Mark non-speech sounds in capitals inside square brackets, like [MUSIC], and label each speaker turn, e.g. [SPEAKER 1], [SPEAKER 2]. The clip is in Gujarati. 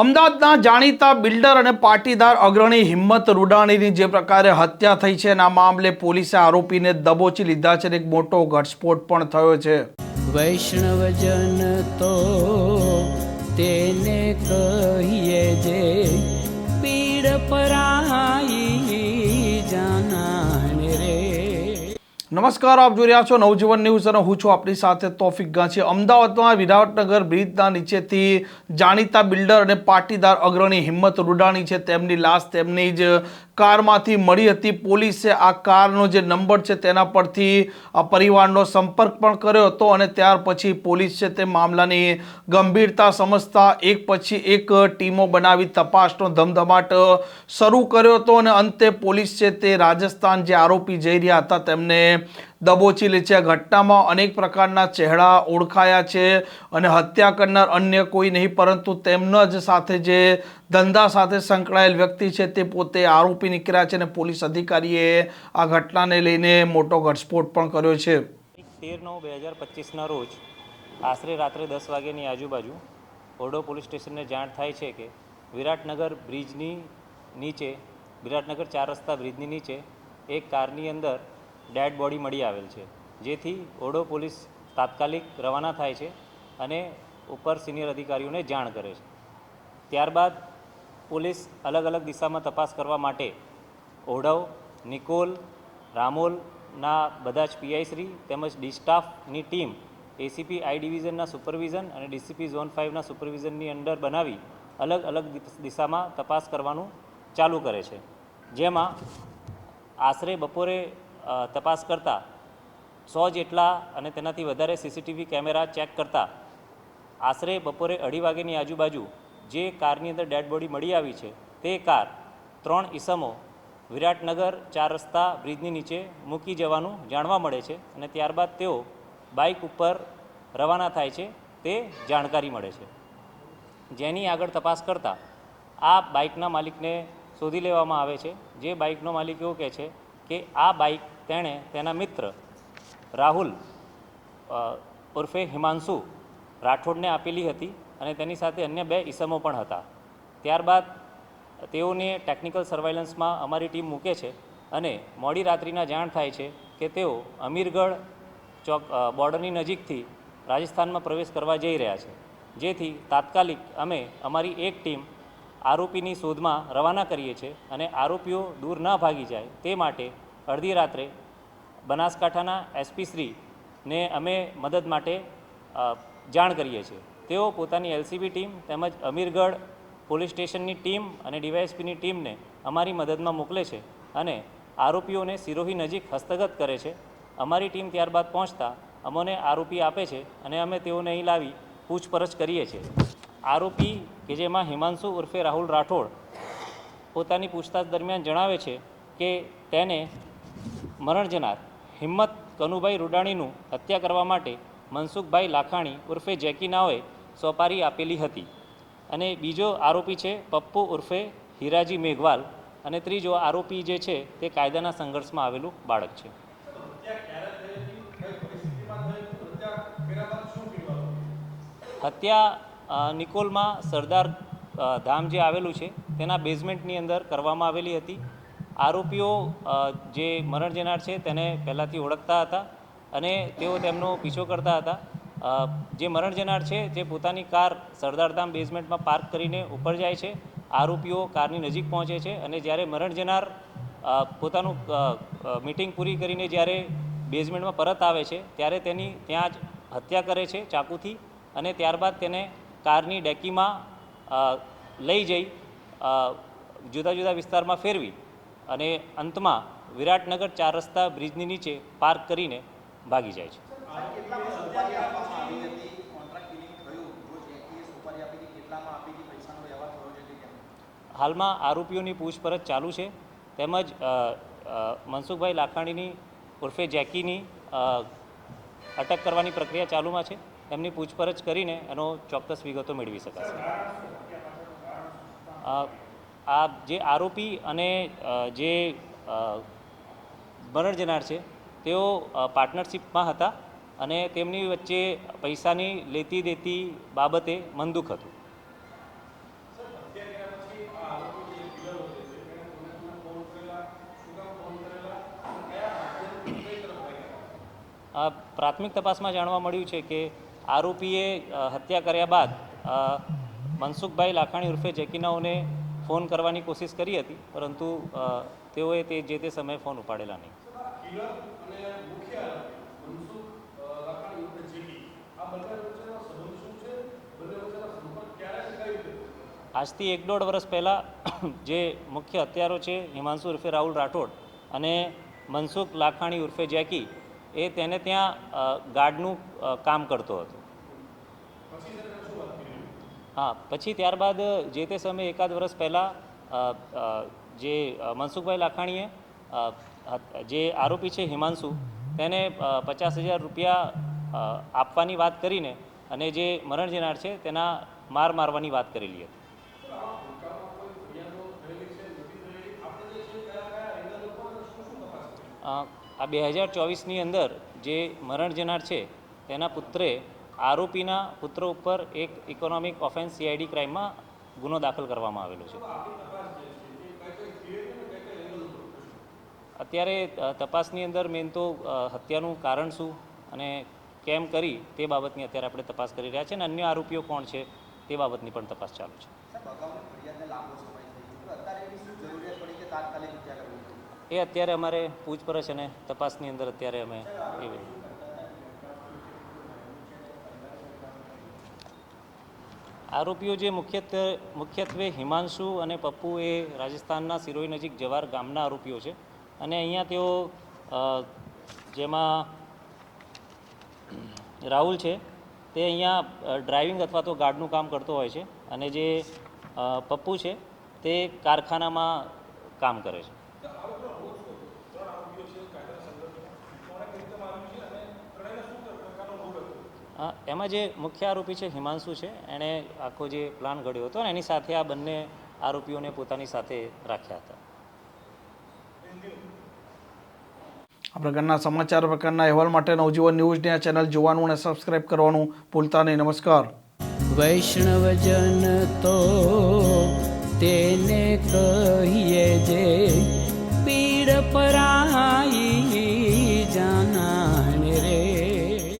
[SPEAKER 1] અમદાવાદના જાણીતા બિલ્ડર અને પાટીદાર અગ્રણી હિંમત રૂડાણીની જે પ્રકારે હત્યા થઈ છે એના મામલે પોલીસે આરોપીને દબોચી લીધા છે એક મોટો ઘટસ્ફોટ પણ થયો છે.
[SPEAKER 2] વૈષ્ણવજન તો તેને કહીએ જે પીડ પરાઈ
[SPEAKER 1] નમસ્કાર, આપ જોઈ રહ્યા છો નવજીવન ન્યૂઝ અને હું છું આપણી સાથે તોફિક ગાંચી અમદાવાદમાં વિરાટનગર બ્રિજના નીચેથી જાણીતા બિલ્ડર અને પાટીદાર અગ્રણી હિંમત રૂડાણી છે. તેમની લાશ તેમની જ કારમાંથી મળી હતી પોલીસે આ કારનો જે નંબર છે તેના પરથી આ પરિવારનો સંપર્ક પણ કર્યો હતો અને ત્યાર પછી પોલીસ છે તે મામલાની ગંભીરતા સમજતા એક પછી એક ટીમો બનાવી તપાસનો ધમધમાટ શરૂ કર્યો હતો અને અંતે પોલીસ છે તે રાજસ્થાન જે આરોપી જઈ રહ્યા હતા તેમને દબોચી લે છે. આ ઘટનામાં અનેક પ્રકારના ચહેરા ઓળખાયા છે અને હત્યા કરનાર અન્ય કોઈ નહીં, પરંતુ તેમના જ સાથે જે ધંધા સાથે સંકળાયેલ વ્યક્તિ છે તે પોતે આરોપી નીકળ્યા છે અને પોલીસ અધિકારીએ આ ઘટનાને લઈને મોટો ઘટસ્ફોટ પણ કર્યો છે.
[SPEAKER 3] તેર નવ બે હજાર પચીસના રોજ આશરે રાત્રે દસ વાગ્યાની આજુબાજુ ઓરડો પોલીસ સ્ટેશનને જાણ થાય છે કે વિરાટનગર બ્રિજની નીચે, વિરાટનગર ચાર રસ્તા બ્રિજની નીચે એક કારની અંદર ડેડ બોડી મળી આવેલ છે. જેથી ઓડો પોલીસ તાત્કાલિક રવાના થાય છે અને ઉપર સિનિયર અધિકારીઓને જાણ કરે છે. ત્યારબાદ પોલીસ અલગ અલગ દિશામાં તપાસ કરવા માટે ઓઢવ નિકોલ રામોલના બધા જ પીઆઈશ્રી તેમજ ડી સ્ટાફની ટીમ એસીપી આઈ ડિવિઝનના સુપરવિઝન અને ડીસીપી ઝોન ફાઇવના સુપરવિઝનની અંડર બનાવી અલગ અલગ દિશામાં તપાસ કરવાનું ચાલુ કરે છે. જેમાં આશરે બપોરે તપાસ કરતાં સો જેટલા અને તેનાથી વધારે સીસીટીવી કેમેરા ચેક કરતાં આશરે બપોરે અઢી વાગ્યાની આજુબાજુ જે કારની અંદર ડેડ બોડી મળી આવી છે તે કાર ત્રણ ઈસમો વિરાટનગર ચાર રસ્તા બ્રિજની નીચે મૂકી જવાનું જાણવા મળે છે અને ત્યારબાદ તેઓ બાઇક ઉપર રવાના થાય છે તે જાણકારી મળે છે. જેની આગળ તપાસ કરતાં આ બાઇકના માલિકને શોધી લેવામાં આવે છે. જે બાઇકનો માલિક એવું કહે છે કે આ બાઇક તેણે તેના મિત્ર રાહુલ ઉર્ફે હિમાંશુ રાઠોડને આપેલી હતી અને તેની સાથે અન્ય બે ઈસમો પણ હતા. ત્યારબાદ તેઓને ટેકનિકલ સર્વાઇલન્સમાં અમારી ટીમ મૂકે છે અને મોડી રાત્રિના જાણ થાય છે કે તેઓ અમીરગઢ ચોક બોર્ડરની નજીકથી રાજસ્થાનમાં પ્રવેશ કરવા જઈ રહ્યા છે. જેથી તાત્કાલિક અમે અમારી એક ટીમ આરોપીની શોધમાં રવાના કરીએ છીએ અને આરોપીઓ દૂર ન ભાગી જાય તે માટે અડધી રાત્રે બનાસકાંઠાના એસપી શ્રીને અમે મદદ માટે જાણ કરીએ છીએ. તેઓ પોતાની એલસીબી ટીમ તેમજ અમીરગઢ પોલીસ સ્ટેશનની ટીમ અને ડીવાયએસપીની ટીમને અમારી મદદમાં મોકલે છે અને આરોપીઓને સિરોહી નજીક હસ્તગત કરે છે. અમારી ટીમ ત્યારબાદ પહોંચતા અમોને આરોપી આપે છે અને અમે તેઓને અહીં લાવી પૂછપરછ કરીએ છીએ. આરોપી કે જેમાં હિમાંશુ ઉર્ફે રાહુલ રાઠોડ પોતાની પૂછતાછ દરમિયાન જણાવે છે કે તેને મરણ જનાર હિંમત કનુભાઈ રૂડાણીનું હત્યા કરવા માટે મનસુખભાઈ લાખાણી ઉર્ફે જેકી નાઓએ સોપારી આપેલી હતી. અને બીજો આરોપી છે પપ્પુ ઉર્ફે હીરાજી મેઘવાલ અને ત્રીજો આરોપી જે છે તે કાયદાના સંઘર્ષમાં આવેલું બાળક છે. હત્યા નિકોલમાં સરદાર ધામ જે આવેલું છે, તેના બેઝમેન્ટની અંદર કરવામાં આવેલી હતી. આરોપીઓ જે મરણ જનાર છે, તેને પહેલાંથી ઓળખતા હતા અને તેઓ તેમનો પીછો કરતા હતા. જે મરણ જનાર છે, તે પોતાની કાર સરદાર ધામ બેઝમેન્ટમાં પાર્ક કરીને ઉપર જાય છે. આરોપીઓ કારની નજીક પહોંચે છે અને જ્યારે મરણ જનાર પોતાનું મીટિંગ પૂરી કરીને જ્યારે બેઝમેન્ટમાં પરત આવે છે, ત્યારે તેની ત્યાં જ હત્યા કરે છે ચાકુથી અને ત્યારબાદ તેને કારની ડેકીમાં લઈ જઈ જુદા જુદા વિસ્તારમાં ફેરવી અને અંતમાં વિરાટનગર ચાર રસ્તા બ્રિજની નીચે પાર્ક કરીને ભાગી જાય છે. હાલમાં આરોપીઓની પૂછપરછ ચાલુ છે. તેમજ મનસુખભાઈ લાખાણીની ઉર્ફે જેકીની અટક કરવાની પ્રક્રિયા ચાલુમાં છે. એમની પૂછપરછ કરીને એનો ચોક્કસ વિગતો મેળવી શકાશે. આ જે આરોપી અને જે મરણ જનાર છે, તેઓ પાર્ટનરશિપમાં હતા અને તેમની વચ્ચે પૈસાની લેતી દેતી બાબતે મનદુખ હતું. પ્રાથમિક તપાસમાં જાણવા મળ્યું છે કે આરોપીએ હત્યા કર્યા બાદ મનસુખભાઈ લાખાણી ઉર્ફે જેકીનાઓને ફોન કરવાની કોશિશ કરી હતી પરંતુ તેઓએ તે જે તે સમયે ફોન ઉપાડેલા નહીં. આજથી એક દોઢ વર્ષ પહેલાં [COUGHS] જે મુખ્ય હત્યારો છે હિમાંશુ ઉર્ફે રાહુલ રાઠોડ અને મનસુખ લાખાણી ઉર્ફે જેકી એ તેને ત્યાં ગાર્ડનું કામ કરતો હતો. હા પછી ત્યારબાદ જે તે સમયે એકાદ વર્ષ પહેલાં જે મનસુખભાઈ લાખાણીએ જે આરોપી છે હિમાંશુ તેને પચાસ હજાર રૂપિયા આપવાની વાત કરીને અને જે મરણ જનાર છે તેના માર મારવાની વાત કરેલી હતી. આ બે હજાર ચોવીસની અંદર જે મરણ જનાર છે તેના પુત્રે આરોપીના પુત્ર ઉપર એક ઇકોનોમિક ઓફેન્સ સીઆઈડી ક્રાઇમમાં ગુનો દાખલ કરવામાં આવેલો છે. અત્યારે તપાસની અંદર મેન તો હત્યાનું કારણ શું અને કેમ કરી તે બાબતની અત્યારે આપણે તપાસ કરી રહ્યા છે અને અન્ય આરોપીઓ કોણ છે તે બાબતની પણ તપાસ ચાલુ છે. એ અત્યારે અમારે પૂછપરછ અને તપાસની અંદર અત્યારે અમે એવી આરોપીઓ જે મુખ્યત્વે મુખ્યત્વે હિમાંશુ અને પપ્પુ એ રાજસ્થાનના સિરોહી નજીક જવાર ગામના આરોપીઓ છે. અને અહીંયા તેઓ જેમાં રાહુલ છે, તે અહીંયા ડ્રાઇવિંગ અથવા તો ગાર્ડનું કામ કરતો હોય છે અને જે પપ્પુ છે, તે કારખાનામાં કામ કરે છે. એમાં જે મુખ્ય આરોપી છે હિમાંશુ છે એણે આખો જે પ્લાન ઘડ્યો હતો એની સાથે આ બંને આરોપીઓને પોતાની સાથે રાખ્યા હતા.
[SPEAKER 1] આ પ્રકારના સમાચાર પ્રકારના અહેવાલ માટે નવજીવન ન્યૂઝની આ ચેનલ જોવાનું અને સબસ્ક્રાઈબ કરવાનું ભૂલતા નહીં. નમસ્કાર.
[SPEAKER 2] વૈષ્ણવજન તો તેને કહીએ જે પીડ પરાય